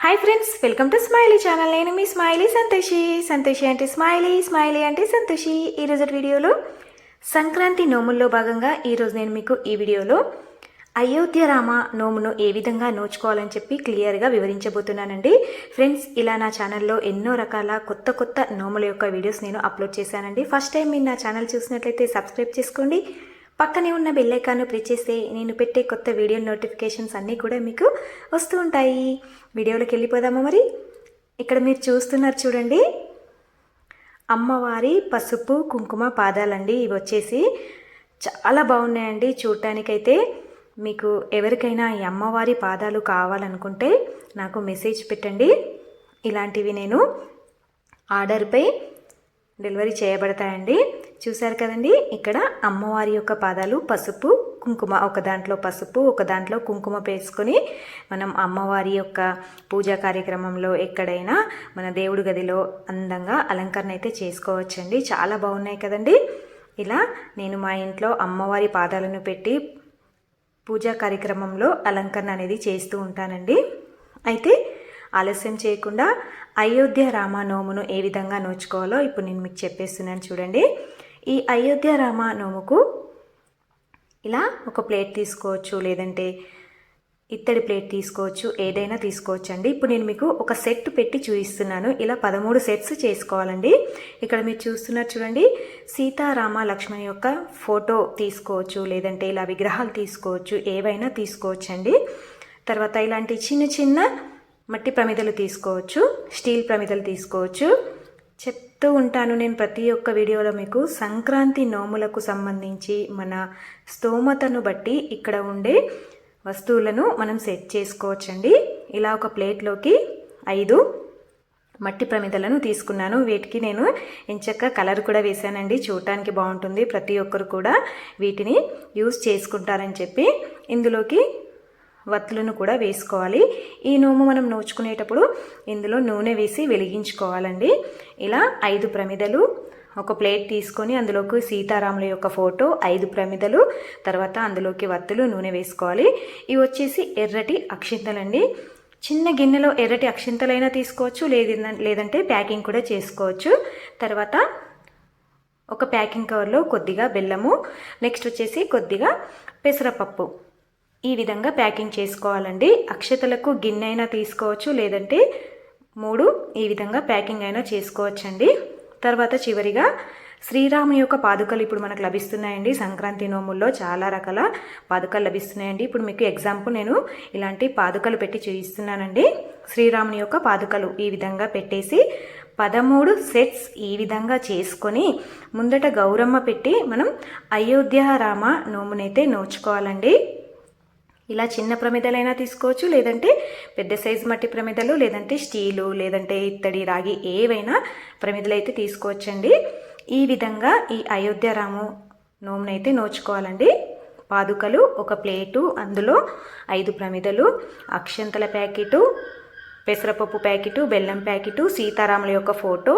Hi friends welcome to smiley channel నేను మీ smiley Santoshi Santoshi అంటే స్మైలీ స్మైలీ అంటే సంతోషి ఈరోజు వీడియోలో సంక్రాంతి నోముల్లో భాగంగా ఈరోజు నేను మీకు ఈ వీడియోలో అయోధ్య రామ నోమును ఏ విధంగా నోచుకోవాలని చెప్పి క్లియర్గా వివరించబోతున్నానండి. ఫ్రెండ్స్ ఇలా నా ఛానల్లో ఎన్నో రకాల కొత్త కొత్త నోముల యొక్క వీడియోస్ నేను అప్లోడ్ చేశానండి. ఫస్ట్ టైం మీరు నా ఛానల్ చూసినట్లయితే సబ్స్క్రైబ్ చేసుకోండి. పక్కనే ఉన్న బెల్ ఐకాన్ను ప్రెస్ చేస్తే నేను పెట్టే కొత్త వీడియో నోటిఫికేషన్స్ అన్నీ కూడా మీకు వస్తూ ఉంటాయి. వీడియోలోకి వెళ్ళిపోదామా మరి? ఇక్కడ మీరు చూస్తున్నారు చూడండి. అమ్మవారి పసుపు కుంకుమ పాదాలండి. ఇవి వచ్చేసి చాలా బాగున్నాయండి చూడటానికైతే మీకు ఎవరికైనా ఈ అమ్మవారి పాదాలు కావాలనుకుంటే నాకు మెసేజ్ పెట్టండి. ఇలాంటివి నేను ఆర్డర్పై డెలివరీ చేయబడతాయండి. చూశారు కదండి? ఇక్కడ అమ్మవారి యొక్క పాదాలు పసుపు కుంకుమ ఒక దాంట్లో పసుపు ఒక దాంట్లో కుంకుమ పేసుకొని మనం అమ్మవారి యొక్క పూజా కార్యక్రమంలో ఎక్కడైనా మన దేవుడి గదిలో అందంగా అలంకరణ అయితే చేసుకోవచ్చండి. చాలా బాగున్నాయి కదండి? ఇలా నేను మా ఇంట్లో అమ్మవారి పాదాలను పెట్టి పూజా కార్యక్రమంలో అలంకరణ అనేది చేస్తూ ఉంటానండి. అయితే ఆలస్యం చేయకుండా అయోధ్య రామనోమును ఏ విధంగా నోచుకోవాలో ఇప్పుడు నేను మీకు చెప్పేస్తున్నాను చూడండి. ఈ అయోధ్య రామ నోముకు ఇలా ఒక ప్లేట్ తీసుకోవచ్చు లేదంటే ఇత్తడి ప్లేట్ తీసుకోవచ్చు ఏదైనా తీసుకోవచ్చు అండి. ఇప్పుడు నేను మీకు ఒక సెట్ పెట్టి చూపిస్తున్నాను. ఇలా పదమూడు సెట్స్ చేసుకోవాలండి. ఇక్కడ మీరు చూస్తున్నారు చూడండి సీతారామ లక్ష్మణ్ యొక్క ఫోటో తీసుకోవచ్చు లేదంటే ఇలా విగ్రహాలు తీసుకోవచ్చు ఏవైనా తీసుకోవచ్చు అండి. తర్వాత ఇలాంటి చిన్న చిన్న మట్టి ప్రమిదలు తీసుకోవచ్చు స్టీల్ ప్రమిదలు తీసుకోవచ్చు. చెప్తూ ఉంటాను నేను ప్రతి ఒక్క వీడియోలో మీకు. సంక్రాంతి నోములకు సంబంధించి మన స్తోమతను బట్టి ఇక్కడ ఉండే వస్తువులను మనం సెట్ చేసుకోవచ్చండి. ఇలా ఒక ప్లేట్లోకి ఐదు మట్టి ప్రమిదలను తీసుకున్నాను. వీటికి నేను ఎంచక్క కలర్ కూడా వేశానండి. చూడటానికి బాగుంటుంది. ప్రతి ఒక్కరు కూడా వీటిని యూస్ చేసుకుంటారని చెప్పి ఇందులోకి వత్తులను కూడా వేసుకోవాలి. ఈ నోము మనం నోచుకునేటప్పుడు ఇందులో నూనె వేసి వెలిగించుకోవాలండి. ఇలా ఐదు ప్రమిదలు ఒక ప్లేట్ తీసుకొని అందులోకి సీతారాముల యొక్క ఫోటో ఐదు ప్రమిదలు తర్వాత అందులోకి వత్తులు నూనె వేసుకోవాలి. ఇవి వచ్చేసి ఎర్రటి అక్షింతలండి. చిన్న గిన్నెలో ఎర్రటి అక్షింతలైనా తీసుకోవచ్చు లేదు లేదంటే ప్యాకింగ్ కూడా చేసుకోవచ్చు. తర్వాత ఒక ప్యాకింగ్ కవర్లో కొద్దిగా బెల్లము నెక్స్ట్ వచ్చేసి కొద్దిగా పెసరపప్పు. ఈ విధంగా ప్యాకింగ్ చేసుకోవాలండి. అక్షతలకు గిన్నె అయినా తీసుకోవచ్చు లేదంటే మూడు ఈ విధంగా ప్యాకింగ్ అయినా చేసుకోవచ్చండి. తర్వాత చివరిగా శ్రీరాము యొక్క పాదుకలు ఇప్పుడు మనకు లభిస్తున్నాయండి. సంక్రాంతి నోముల్లో చాలా రకాల పాదుకలు లభిస్తున్నాయండి. ఇప్పుడు మీకు ఎగ్జాంపుల్ నేను ఇలాంటి పాదుకలు పెట్టి చూపిస్తున్నానండి. శ్రీరాముని యొక్క పాదుకలు ఈ విధంగా పెట్టేసి పదమూడు సెట్స్ ఈ విధంగా చేసుకొని ముందట గౌరమ్మ పెట్టి మనం అయోధ్య రామ నోమునైతే నోచుకోవాలండి. ఇలా చిన్న ప్రమిదలైనా తీసుకోవచ్చు లేదంటే పెద్ద సైజు మట్టి ప్రమిదలు లేదంటే స్టీలు లేదంటే ఇత్తడి రాగి ఏవైనా ప్రమిదలు అయితే తీసుకోవచ్చండి. ఈ విధంగా ఈ అయోధ్య రాము నోమునైతే నోచుకోవాలండి. పాదుకలు ఒక ప్లేటు అందులో ఐదు ప్రమిదలు అక్షంతల ప్యాకెటు పెసరపప్పు ప్యాకెటు బెల్లం ప్యాకెటు సీతారాముల యొక్క ఫోటో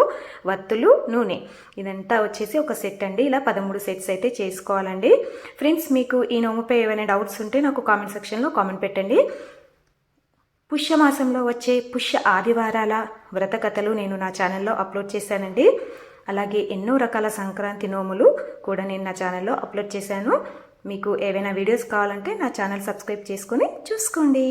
వత్తులు నూనె. ఇదంతా వచ్చేసి ఒక సెట్ అండి. ఇలా పదమూడు సెట్స్ అయితే చేసుకోవాలండి. ఫ్రెండ్స్ మీకు ఈ నోముపై ఏమైనా డౌట్స్ ఉంటే నాకు కామెంట్ సెక్షన్లో కామెంట్ పెట్టండి. పుష్యమాసంలో వచ్చే పుష్య ఆదివారాల వ్రత కథలు నేను నా ఛానల్లో అప్లోడ్ చేశానండి. అలాగే ఎన్నో రకాల సంక్రాంతి నోములు కూడా నేను నా ఛానల్లో అప్లోడ్ చేశాను. మీకు ఏవైనా వీడియోస్ కావాలంటే నా ఛానల్ సబ్స్క్రైబ్ చేసుకుని చూసుకోండి.